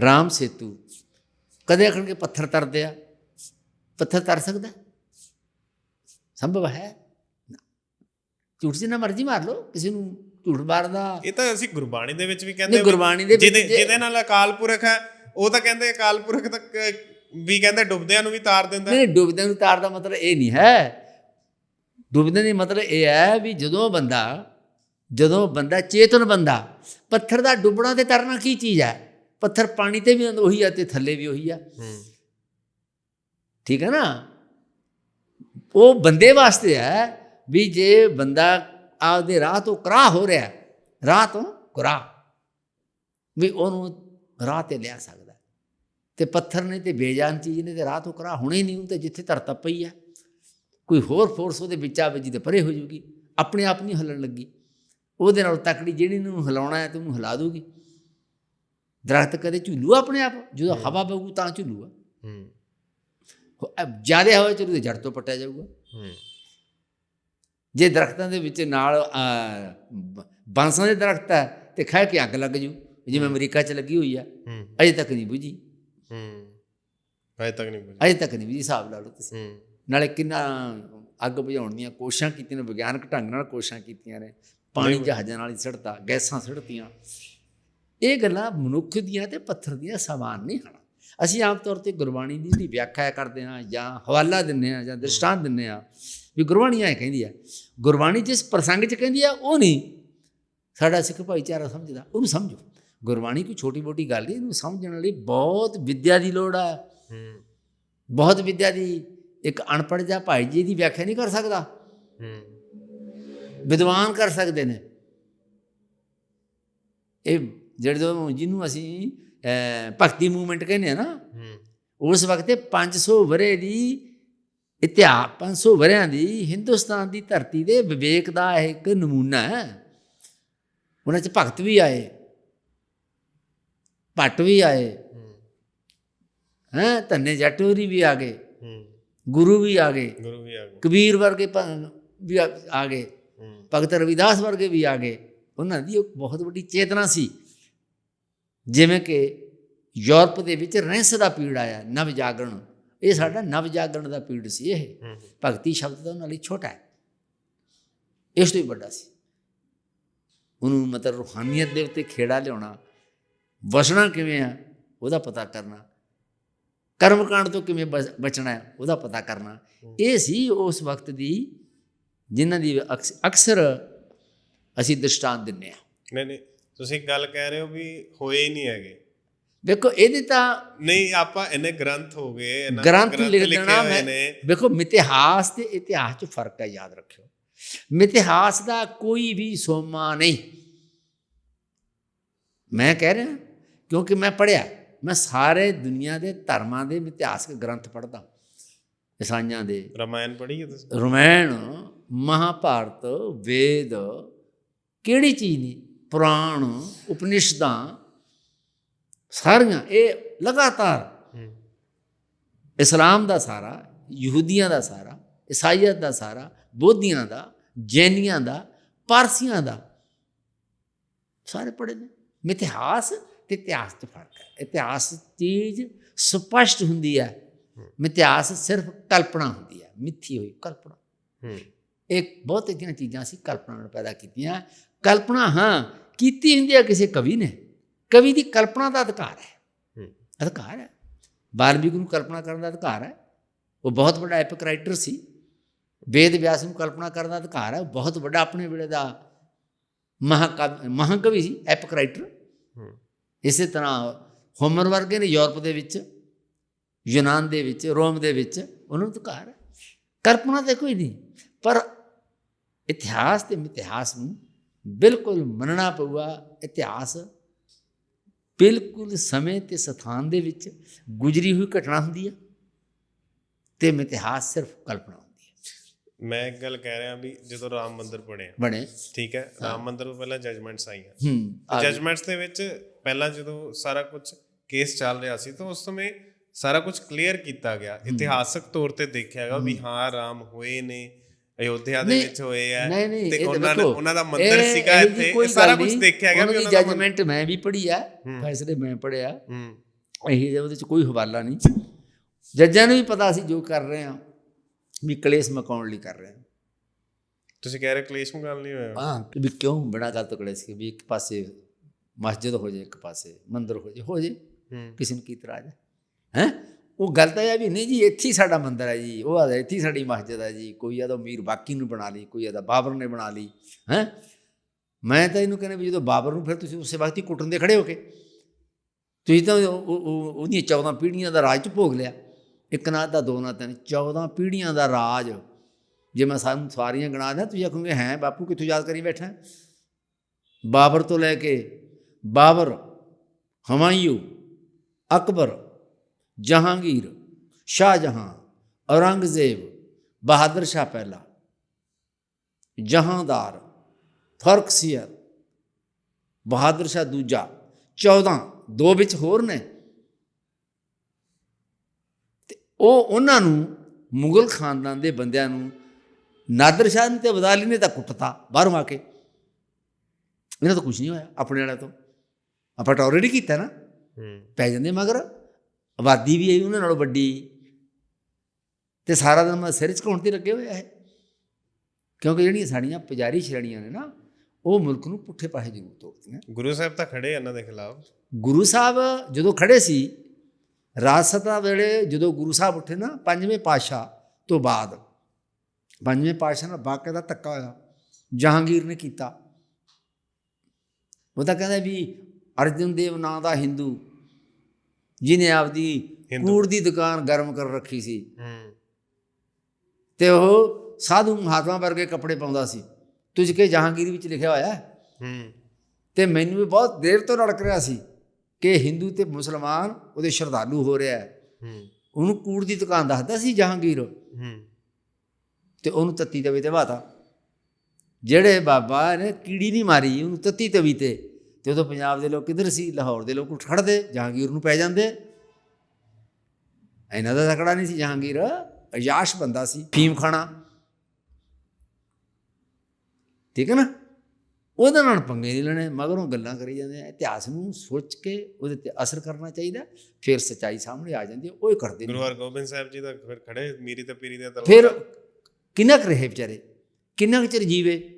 ਰਾਮ ਸੇਤੂ। ਕਦੇ ਆਖਣਗੇ ਪੱਥਰ ਤਰਦੇ ਆ? ਪੱਥਰ ਤਰ ਸਕਦਾ? ਸੰਭਵ ਹੈ। ਝੂਠ ਜਿੰਨਾ ਮਰਜ਼ੀ ਮਾਰ ਲਓ ਕਿਸੇ ਨੂੰ ਝੂਠ ਮਾਰਦਾ। ਇਹ ਤਾਂ ਅਸੀਂ ਗੁਰਬਾਣੀ ਦੇ ਵਿੱਚ ਵੀ ਕਹਿੰਦੇ ਗੁਰਬਾਣੀ ਦੇ ਵਿੱਚ ਜਿਹਦੇ ਨਾਲ ਅਕਾਲ ਪੁਰਖ ਹੈ ਉਹ ਤਾਂ ਕਹਿੰਦੇ ਅਕਾਲ ਪੁਰਖ ਤੱਕ ਵੀ ਕਹਿੰਦੇ ਡੁੱਬਦਿਆਂ ਨੂੰ ਵੀ ਤਾਰ ਦਿੰਦਾ। ਨਹੀਂ ਡੁੱਬਦੇ ਨੂੰ ਤਾਰ ਦਾ ਮਤਲਬ ਇਹ ਨਹੀਂ ਹੈ। ਡੁੱਬਦੇ ਦਾ ਮਤਲਬ ਇਹ ਹੈ ਵੀ ਜਦੋਂ ਬੰਦਾ ਜਦੋਂ ਬੰਦਾ ਚੇਤਨ ਬੰਦਾ ਪੱਥਰ ਦਾ ਡੁੱਬਣਾ ਤੇ ਤਰਨਾ ਕੀ ਚੀਜ਼ ਹੈ? ਪੱਥਰ ਪਾਣੀ ਤੇ ਵੀ ਉਹੀ ਆ ਤੇ ਥੱਲੇ ਵੀ ਉਹੀ ਆ। ਠੀਕ ਹੈ ਨਾ? ਉਹ ਬੰਦੇ ਵਾਸਤੇ ਹੈ ਵੀ ਜੇ ਬੰਦਾ ਆਪਦੇ ਰਾਹ ਤੋਂ ਕਰਾ ਹੋ ਰਿਹਾ ਰਾਹ ਤੋਂ ਕਰਾ ਵੀ ਉਹਨੂੰ ਰਾਹ ਤੇ ਲਿਆ ਸਕਦਾ। ਤੇ ਪੱਥਰ ਨੇ ਤੇ ਬੇਜਾਨ ਚੀਜ਼ ਨੇ ਤੇ ਰਾਹ ਤੋਂ ਕਰਾ ਹੋਣੀ ਨਹੀਂ ਉਹ ਤੇ ਜਿੱਥੇ ਧਰਤਾ ਪਈ ਹੈ ਕੋਈ ਹੋਰ ਫੋਰਸ ਉਹਦੇ ਵਿੱਚ ਆਵੇ ਜਿਹਦੇ ਪਰੇ ਹੋ ਜੂਗੀ ਆਪਣੇ ਆਪ ਨਹੀਂ ਹਿੱਲਣ ਲੱਗੀ। ਉਹਦੇ ਨਾਲ ਤਕੜੀ ਜਿਹੜੀ ਨੂੰ ਹਿਲਾਉਣਾ ਹੈ ਤੇ ਉਹਨੂੰ ਹਿਲਾ ਦੂਗੀ। ਦਰਖਤ ਕਦੇ ਝੂਲੂ ਆਪਣੇ ਆਪ? ਜਦੋਂ ਹਵਾ ਬਹੂ ਤਾਂ ਝੂਲੂਗਾ ਹੂੰ। ਜ਼ਿਆਦਾ ਹਵਾ ਚੱਲੂ ਤੇ ਜੜ ਤੋਂ ਪੱਟਿਆ ਜਾਊਗਾ। ਹੂੰ। ਜੇ ਦਰਖਤਾਂ ਦੇ ਵਿੱਚ ਨਾਲ ਬਾਂਸਾਂ ਦੇ ਦਰਖਤ ਹੈ ਤੇ ਖਹਿ ਕੇ ਅੱਗ ਲੱਗ ਜੂ ਜਿਵੇਂ ਅਮਰੀਕਾ 'ਚ ਲੱਗੀ ਹੋਈ ਆ ਅਜੇ ਤੱਕ ਨਹੀਂ ਬੁਝੀ। ਹੂੰ। ਅਜੇ ਤੱਕ ਨਹੀਂ ਬੁਝੀ। ਅਜੇ ਤੱਕ ਨਹੀਂ ਬੁਝੀ ਹਿਸਾਬ ਲਾ ਲਓ ਤੁਸੀਂ। ਨਾਲੇ ਕਿੰਨਾ ਅੱਗ ਬੁਝਾਉਣ ਦੀਆਂ ਕੋਸ਼ਿਸ਼ਾਂ ਕੀਤੀਆਂ ਨੇ ਵਿਗਿਆਨਕ ਢੰਗ ਨਾਲ ਕੋਸ਼ਿਸ਼ਾਂ ਕੀਤੀਆਂ ਨੇ। ਪਾਣੀ ਜਹਾਜ਼ਾਂ ਨਾਲ ਹੀ ਸੜਤਾ ਗੈਸਾਂ ਸੜਤੀਆਂ। ਇਹ ਗੱਲਾਂ ਮਨੁੱਖ ਦੀਆਂ ਤੇ ਪੱਥਰ ਦੀਆਂ ਸਮਾਨ ਨਹੀਂ ਹਨ। ਅਸੀਂ ਆਮ ਤੌਰ ਤੇ ਗੁਰਬਾਣੀ ਦੀ ਜਿਹੜੀ ਵਿਆਖਿਆ ਕਰਦੇ ਹਾਂ ਜਾਂ ਹਵਾਲਾ ਦਿੰਨੇ ਆ ਜਾਂ ਦ੍ਰਿਸ਼ਟਾਂਤ ਦਿੰਨੇ ਆ ਵੀ ਗੁਰਬਾਣੀ ਐ ਕਹਿੰਦੀ ਆ ਗੁਰਬਾਣੀ ਜਿਸ ਪ੍ਰਸੰਗ 'ਚ ਕਹਿੰਦੀ ਆ ਉਹ ਨਹੀਂ। ਸਾਡਾ ਸਿੱਖ ਭਾਈਚਾਰਾ ਸਮਝਦਾ ਉਹਨੂੰ ਸਮਝੋ। ਗੁਰਬਾਣੀ ਕੋਈ ਛੋਟੀ ਮੋਟੀ ਗੱਲ ਨਹੀਂ ਇਹਨੂੰ ਸਮਝਣ ਲਈ ਬਹੁਤ ਵਿਦਿਆ ਦੀ ਲੋੜ ਆ। ਹੂੰ। ਬਹੁਤ ਵਿਦਿਆ ਦੀ ਇੱਕ ਅਨਪੜ੍ਹ ਜਾਂ ਭਾਈ ਜੀ ਦੀ ਵਿਆਖਿਆ ਨਹੀਂ ਕਰ ਸਕਦਾ। ਹੂੰ। ਵਿਦਵਾਨ ਕਰ ਸਕਦੇ ਨੇ। ਇਹ ਜਿਹੜੇ ਜਿਹਨੂੰ ਅਸੀਂ ਭਗਤੀ ਮੂਵਮੈਂਟ ਕਹਿੰਦੇ ਆ ਨਾ ਉਸ ਵਕਤ 500 ਵਰੇ ਦੀ ਇਤਿਹਾਸ 500 ਵਰਿਆਂ ਦੀ ਹਿੰਦੁਸਤਾਨ ਦੀ ਧਰਤੀ ਦੇ ਵਿਵੇਕ ਦਾ ਇਹ ਇੱਕ ਨਮੂਨਾ ਹੈ। ਉਹਨਾਂ 'ਚ ਭਗਤ ਵੀ ਆਏ ਭੱਟ ਵੀ ਆਏ ਹੂੰ। ਧੰਨੇ ਜੱਟ ਹੋਰੀ ਵੀ ਆ ਗਏ ਗੁਰੂ ਵੀ ਆ ਗਏ ਗੁਰੂ ਵੀ ਆ ਗਏ। ਕਬੀਰ ਵਰਗੇ ਵੀ ਆ ਗਏ ਭਗਤ ਰਵਿਦਾਸ ਵਰਗੇ ਵੀ ਆ ਗਏ। ਉਹਨਾਂ ਦੀ ਇੱਕ ਬਹੁਤ ਵੱਡੀ ਚੇਤਨਾ ਸੀ। ਜਿਵੇਂ ਕਿ ਯੂਰਪ ਦੇ ਵਿੱਚ ਰਹਿਸ ਦਾ ਪੀੜ ਆਇਆ ਨਵ ਜਾਗਰਣ। ਇਹ ਸਾਡਾ ਨਵ ਜਾਗਰਣ ਦਾ ਪੀੜ ਸੀ ਇਹ। ਹੂੰ ਭਗਤੀ ਸ਼ਬਦ ਤਾਂ ਉਹਨਾਂ ਲਈ ਛੋਟਾ ਹੈ। ਇਸ ਤੋਂ ਵੀ ਵੱਡਾ ਸੀ। ਉਹਨੂੰ ਮਤਲਬ ਰੂਹਾਨੀਅਤ ਦੇ ਉੱਤੇ ਖੇੜਾ ਲਿਆਉਣਾ ਵਸਣਾ ਕਿਵੇਂ ਆ ਉਹਦਾ ਪਤਾ ਕਰਨਾ। ਕਰਮਕਾਂਡ ਤੋਂ ਕਿਵੇਂ ਬਚ- ਬਚਣਾ ਹੈ ਉਹਦਾ ਪਤਾ ਕਰਨਾ। ਇਹ ਸੀ ਉਸ ਵਕਤ ਦੀ ਜਿਨ੍ਹਾਂ ਦੀ ਅਕਸ- ਅਕਸਰ ਅਸੀਂ ਦ੍ਰਿਸ਼ਟਾਂਤ ਦਿੰਨੇ ਆ ਨਹੀਂ ਨਹੀਂ। ਤੁਸੀਂ ਗੱਲ ਕਹਿ ਰਹੇ ਹੋ ਵੀ ਹੋਏ ਹੀ ਨਹੀਂ ਹੈਗੇ। ਵੇਖੋ ਇਹਦੇ ਤਾਂ ਨਹੀਂ ਆਪਾਂ ਇਹਨੇ ਗ੍ਰੰਥ ਹੋ ਗਏ ਇਹਨਾਂ ਗ੍ਰੰਥ ਲਿਖ ਲਿਖੇ ਦੇਣਾ ਹੋਏ ਮੈਂ। ਵੇਖੋ ਮਿਤਿਹਾਸ ਤੇ ਇਤਿਹਾਸ 'ਚ ਫ਼ਰਕ ਹੈ ਯਾਦ ਰੱਖਿਓ। ਮਿਤਿਹਾਸ ਦਾ ਕੋਈ ਵੀ ਸੋਮਾ ਨਹੀਂ। ਮੈਂ ਕਹਿ ਰਿਹਾ ਕਿਉਂਕਿ ਮੈਂ ਪੜਿਆ ਮੈਂ ਸਾਰੇ ਦੁਨੀਆ ਦੇ ਧਰਮਾਂ ਦੇ ਮਿਤਿਹਾਸਕ ਗ੍ਰੰਥ ਪੜ੍ਹਦਾ। ਈਸਾਈਆਂ ਦੇ। ਰਮਾਇਣ ਪੜ੍ਹੀ ਹੈ ਤੁਸੀਂ? ਰਮਾਇਣ ਮਹਾਭਾਰਤ ਵੇਦ ਕਿਹੜੀ ਚੀਜ਼ ਨਹੀਂ? ਪੁਰਾਣ ਉਪਨਿਸ਼ਦਾਂ ਸਾਰੀਆਂ, ਇਹ ਲਗਾਤਾਰ ਇਸਲਾਮ ਦਾ ਸਾਰਾ, ਯਹੂਦੀਆਂ ਦਾ ਸਾਰਾ, ਈਸਾਈਅਤ ਦਾ ਸਾਰਾ, ਬੋਧੀਆਂ ਦਾ, ਜੈਨੀਆਂ ਦਾ, ਪਾਰਸੀਆਂ ਦਾ, ਸਾਰੇ ਪੜ੍ਹੇ ਨੇ। ਮਿਥਿਹਾਸ ਤੇ ਇਤਿਹਾਸ 'ਚ ਫ਼ਰਕ ਹੈ। ਇਤਿਹਾਸ ਚੀਜ਼ ਸਪਸ਼ਟ ਹੁੰਦੀ ਹੈ। ਮਿਥਿਹਾਸ ਸਿਰਫ ਕਲਪਨਾ ਹੁੰਦੀ ਹੈ। ਮਿੱਥੀ ਹੋਈ ਕਲਪਨਾ। ਇੱਕ ਬਹੁਤ ਜਿਹੜੀਆਂ ਚੀਜ਼ਾਂ ਸੀ ਕਲਪਨਾ ਨਾਲ ਪੈਦਾ ਕੀਤੀਆਂ। ਕਲਪਨਾ ਹਾਂ ਕੀਤੀ ਹੁੰਦੀ ਹੈ ਕਿਸੇ ਕਵੀ ਨੇ। ਕਵੀ ਦੀ ਕਲਪਨਾ ਦਾ ਅਧਿਕਾਰ ਹੈ। ਅਧਿਕਾਰ ਹੈ। ਵਾਲਮੀਕ ਨੂੰ ਕਲਪਨਾ ਕਰਨ ਦਾ ਅਧਿਕਾਰ ਹੈ। ਉਹ ਬਹੁਤ ਵੱਡਾ ਐਪਿਕ ਰਾਈਟਰ ਸੀ। ਵੇਦ ਵਿਆਸ ਨੂੰ ਕਲਪਨਾ ਕਰਨ ਦਾ ਅਧਿਕਾਰ ਹੈ। ਉਹ ਬਹੁਤ ਵੱਡਾ ਆਪਣੇ ਵੇਲੇ ਦਾ ਮਹਾਕਾਵ ਮਹਾਕਵੀ ਸੀ ਐਪਿਕ ਰਾਈਟਰ ਇਸੇ ਤਰ੍ਹਾਂ ਹੋਮਰ ਵਰਗੇ ਨੇ ਯੂਰਪ ਦੇ ਵਿੱਚ ਯੂਨਾਨ ਦੇ ਵਿੱਚ ਰੋਮ ਦੇ ਵਿੱਚ। ਉਹਨਾਂ ਨੂੰ ਅਧਿਕਾਰ ਹੈ। ਕਲਪਨਾ ਤੇ ਕੋਈ ਨਹੀਂ। ਪਰ ਇਤਿਹਾਸ ਤੇ ਮਿਥਿਹਾਸ ਨੂੰ ਬਿਲਕੁਲ ਮੰਨਣਾ ਪਊਗਾ। ਇਤਿਹਾਸ ਬਿਲਕੁਲ ਸਮੇਂ ਤੇ ਸਥਾਨ ਦੇ ਵਿੱਚ ਗੁਜਰੀ ਹੋਈ ਘਟਨਾ ਹੁੰਦੀ ਹੈ ਤੇ ਮਿਥਿਹਾਸ ਸਿਰਫ ਕਲਪਨਾ ਹੁੰਦੀ ਹੈ ਮੈਂ ਇੱਕ ਗੱਲ ਕਹਿ ਰਿਹਾ ਵੀ ਜਦੋਂ ਰਾਮ ਮੰਦਿਰ ਬਣਿਆ ਬਣੇ। ਠੀਕ ਹੈ ਰਾਮ ਮੰਦਿਰ ਤੋਂ ਪਹਿਲਾਂ ਜਜਮੈਂਟਸ ਆਈਆਂ। ਹੂੰ। ਜਜਮੈਂਟਸ ਦੇ ਵਿੱਚ ਪਹਿਲਾਂ ਜਦੋਂ ਸਾਰਾ ਕੁਝ ਕੇਸ ਚੱਲ ਰਿਹਾ ਸੀ ਤਾਂ ਉਸ ਸਮੇਂ ਸਾਰਾ ਕੁਝ ਕਲੀਅਰ ਕੀਤਾ ਗਿਆ। ਇਤਿਹਾਸਕ ਤੌਰ ਤੇ ਦੇਖਿਆ ਗਿਆ ਵੀ ਹਾਂ ਰਾਮ ਹੋਏ ਨੇ ਅਯੋਧਿਆ ਦੇ ਵਿੱਚ ਹੋਏ ਆ ਤੇ ਉਹਨਾਂ ਨੇ ਵੇਖੋ, ਉਹਨਾਂ ਦਾ ਮੰਦਿਰ ਸੀਗਾ ਇੱਥੇ। ਸਾਰਾ ਕੁਝ। ਦੇਖਿਆ ਗਿਆ ਵੀ ਉਹਨਾਂ ਦੀ ਦਾ ਜਜਮੈਂਟ ਮੈਂ ਵੀ ਪੜ੍ਹੀ ਆ। ਫੈਸਲੇ ਮੈਂ ਪੜ੍ਹਿਆ। ਹੂੰ। ਇਹੀ ਜਿਹੇ ਉਹਦੇ ਚ ਕੋਈ ਹਵਾਲਾ ਨਹੀਂ। ਜੱਜਾਂ ਨੂੰ ਵੀ ਪਤਾ ਸੀ ਜੋ ਕਰ ਰਹੇ ਆ ਵੀ ਕਲੇਸ਼ ਮਕਾਉਣ ਲਈ ਕਰ ਰਹੇ ਆ। ਤੁਸੀਂ ਕਹਿ ਰਹੇ ਕਲੇਸ਼ ਮੁਕਾਲ ਨਹੀਂ ਹੋਇਆ ਹਾਂ? ਕਿ ਵੀ ਕਿਉਂ ਬੜਾ ਗਲਤ ਕਲੇਸ਼ ਕਿ ਵੀ ਇੱਕ ਪਾਸੇ ਮਸਜਿਦ ਹੋ ਜਾਏ ਇੱਕ ਪਾਸੇ ਮੰਦਿਰ ਹੋ ਜਾਏ ਹੋ ਜਾਏ। ਕਿਸੇ ਨੂੰ ਕੀ ਇਤਰਾਜ਼ ਹੈ? ਹੈ? ਉਹ ਗੱਲ ਤਾਂ ਇਹ ਹੈ ਵੀ ਨਹੀਂ ਜੀ, ਇੱਥੇ ਹੀ ਸਾਡਾ ਮੰਦਿਰ ਹੈ ਜੀ, ਉਹ ਆਦਾ ਇੱਥੇ ਹੀ ਸਾਡੀ ਮਸਜਿਦ ਹੈ ਜੀ, ਕੋਈ ਆਦਾ ਮੀਰ ਬਾਕੀ ਨੂੰ ਬਣਾ ਲਈ, ਕੋਈ ਆਦਾ ਬਾਬਰ ਨੇ ਬਣਾ ਲਈ, ਹੈ? ਮੈਂ ਤਾਂ ਇਹਨੂੰ ਕਹਿੰਦਾ ਵੀ ਜਦੋਂ ਬਾਬਰ ਨੂੰ ਫਿਰ ਤੁਸੀਂ ਉਸੇ ਵਕਤ ਹੀ ਕੁੱਟਣ ਦੇ ਖੜੇ ਹੋ ਕੇ, ਤੁਸੀਂ ਤਾਂ ਉਹ- ਉਹਦੀਆਂ 14 ਪੀੜ੍ਹੀਆਂ ਦਾ ਰਾਜ ਚ ਭੋਗ ਲਿਆ, ਇੱਕ ਨਾ ਦਾ ਦੋ ਨਾ ਤਿੰਨ 14 ਪੀੜ੍ਹੀਆਂ ਦਾ ਰਾਜ, ਜੇ ਮੈਂ ਸਾਨੂੰ ਸਾਰੀਆਂ ਗਣਾ ਦਿਆਂ, ਤੁਸੀਂ ਆਖੋਗੇ ਹੈ ਬਾਪੂ ਕਿੱਥੋਂ ਯਾਦ ਕਰੀ ਬੈਠਾ ਬਾਬਰ ਤੋਂ ਲੈ ਕੇ ਬਾਬਰ ਹਮਾਯੂ ਅਕਬਰ ਜਹਾਂਗੀਰ ਸ਼ਾਹਜਹਾਂ ਔਰੰਗਜ਼ੇਬ ਬਹਾਦਰ ਸ਼ਾਹ ਪਹਿਲਾ ਜਹਾਂਦਾਰ ਫਰਕਸੀਅਰ ਬਹਾਦਰ ਸ਼ਾਹ ਦੂਜਾ 14 ਦੋ ਵਿੱਚ ਹੋਰ ਨੇ। ਤੇ ਉਹ ਉਹਨਾਂ ਨੂੰ ਮੁਗਲ ਖਾਨਦਾਨ ਦੇ ਬੰਦਿਆਂ ਨੂੰ ਨਾਦਰ ਸ਼ਾਹ ਨੇ ਤੇ ਅਬਦਾਲੀ ਨੇ ਤਾਂ ਕੁੱਟਤਾ ਬਾਹਰੋਂ ਆ ਕੇ। ਇਹਨਾਂ ਤੋਂ ਕੁਝ ਨਹੀਂ ਹੋਇਆ ਆਪਣੇ ਵਾਲਿਆਂ ਤੋਂ। ਆਪਾਂ ਤਾਂ already ਕੀਤਾ ਨਾ। ਪੈ ਜਾਂਦੇ ਮਗਰ। ਆਬਾਦੀ ਵੀ ਹੈ ਉਹਨਾਂ ਨਾਲੋਂ ਵੱਡੀ। ਤੇ ਸਾਰਾ ਦਿਨ ਮੈਂ ਸਿਰ ਝੁਕਾਉਣ ਤੇ ਲੱਗੇ ਹੋਏ ਆ ਇਹ। ਕਿਉਂਕਿ ਜਿਹੜੀਆਂ ਸਾਡੀਆਂ ਪੁਜਾਰੀ ਸ਼੍ਰੇਣੀਆਂ ਨੇ ਨਾ ਉਹ ਮੁਲਕ ਨੂੰ ਪੁੱਠੇ ਪਾਸੇ ਜ਼ਰੂਰ ਤੋੜਦੀਆਂ ਗੁਰੂ ਸਾਹਿਬ ਤਾਂ ਖੜੇ ਇਹਨਾਂ ਦੇ ਖਿਲਾਫ। ਗੁਰੂ ਸਾਹਿਬ ਜਦੋਂ ਖੜੇ ਸੀ ਰਾਜਸਤਾ ਵੇਲੇ ਜਦੋਂ ਗੁਰੂ ਸਾਹਿਬ ਉੱਠੇ ਨਾ ਪੰਜਵੇਂ ਪਾਤਸ਼ਾਹ ਤੋਂ ਬਾਅਦ ਪੰਜਵੇਂ ਪਾਤਸ਼ਾਹ ਨਾਲ ਬਾਕੀ ਦਾ ਧੱਕਾ ਹੋਇਆ। ਜਹਾਂਗੀਰ ਨੇ ਕੀਤਾ। ਉਹ ਤਾਂ ਕਹਿੰਦਾ ਵੀ ਅਰਜਨ ਦੇਵ ਨਾਂ ਦਾ ਹਿੰਦੂ ਜਿਹਨੇ ਆਪਦੀ। ਕੂੜ ਦੀ ਦੁਕਾਨ ਗਰਮ ਕਰ ਰੱਖੀ ਸੀ। ਤੇ ਉਹ ਸਾਧੂ ਮਹਾਤਮਾ ਵਰਗੇ ਕੱਪੜੇ ਪਾਉਂਦਾ ਸੀ। ਤੁਝ ਕੇ ਜਹਾਂਗੀਰ ਵਿੱਚ ਲਿਖਿਆ ਹੋਇਆ ਹੈ? ਤੇ ਮੈਨੂੰ ਵੀ ਬਹੁਤ ਦੇਰ ਤੋਂ ਰੜਕ ਰਿਹਾ ਸੀ ਕਿ ਹਿੰਦੂ ਤੇ ਮੁਸਲਮਾਨ ਉਹਦੇ ਸ਼ਰਧਾਲੂ ਹੋ ਰਿਹਾ ਹੈ। ਉਹਨੂੰ ਕੂੜ ਦੀ ਦੁਕਾਨ ਦੱਸਦਾ ਸੀ ਜਹਾਂਗੀਰ। ਤੇ ਉਹਨੂੰ ਤੱਤੀ ਤਵੀ ਤੇ ਬਾਤਾ ਜਿਹੜੇ ਬਾਬਾ ਨੇ ਕੀੜੀ ਨਹੀਂ ਮਾਰੀ ਉਹਨੂੰ ਤੱਤੀ ਤਵੀ ਤੇ ਤੇ ਉਦੋਂ ਪੰਜਾਬ ਦੇ ਲੋਕ ਕਿੱਧਰ ਸੀ? ਲਾਹੌਰ ਦੇ ਲੋਕ ਉੱਠ ਖੜਦੇ ਜਹਾਂਗੀਰ ਨੂੰ ਪੈ ਜਾਂਦੇ। ਇਹਨਾਂ ਦਾ ਤਕੜਾ ਨਹੀਂ ਸੀ ਜਹਾਂਗੀਰ। ਅਯਾਸ਼ ਬੰਦਾ ਸੀ ਫੀਮ ਖਾਣਾ। ਠੀਕ ਹੈ ਨਾ? ਉਹਦੇ ਨਾਲ ਪੰਗੇ ਨਹੀਂ ਲੈਣੇ ਮਗਰੋਂ ਗੱਲਾਂ ਕਰੀ ਜਾਂਦੇ ਆ। ਇਤਿਹਾਸ ਨੂੰ ਸੋਚ ਕੇ ਉਹਦੇ ਤੇ ਅਸਰ ਕਰਨਾ ਚਾਹੀਦਾ। ਫਿਰ ਸੱਚਾਈ ਸਾਹਮਣੇ ਆ ਜਾਂਦੀ ਹੈ ਉਹ ਹੀ ਕਰਦੇ ਨੇ। ਗੁਰੂ ਹਰਗੋਬਿੰਦ ਸਾਹਿਬ ਜੀ ਦਾ ਫਿਰ ਖੜੇ ਮੀਰੀ ਤੇ ਪੀਰੀ ਦੇ ਤਲਵਾਰ ਫਿਰ ਕਿੰਨਾ ਕੁ ਰਹੇ ਵਿਚਾਰੇ? ਕਿੰਨਾ ਕੁ ਚਿਰ ਜੀਵੇ?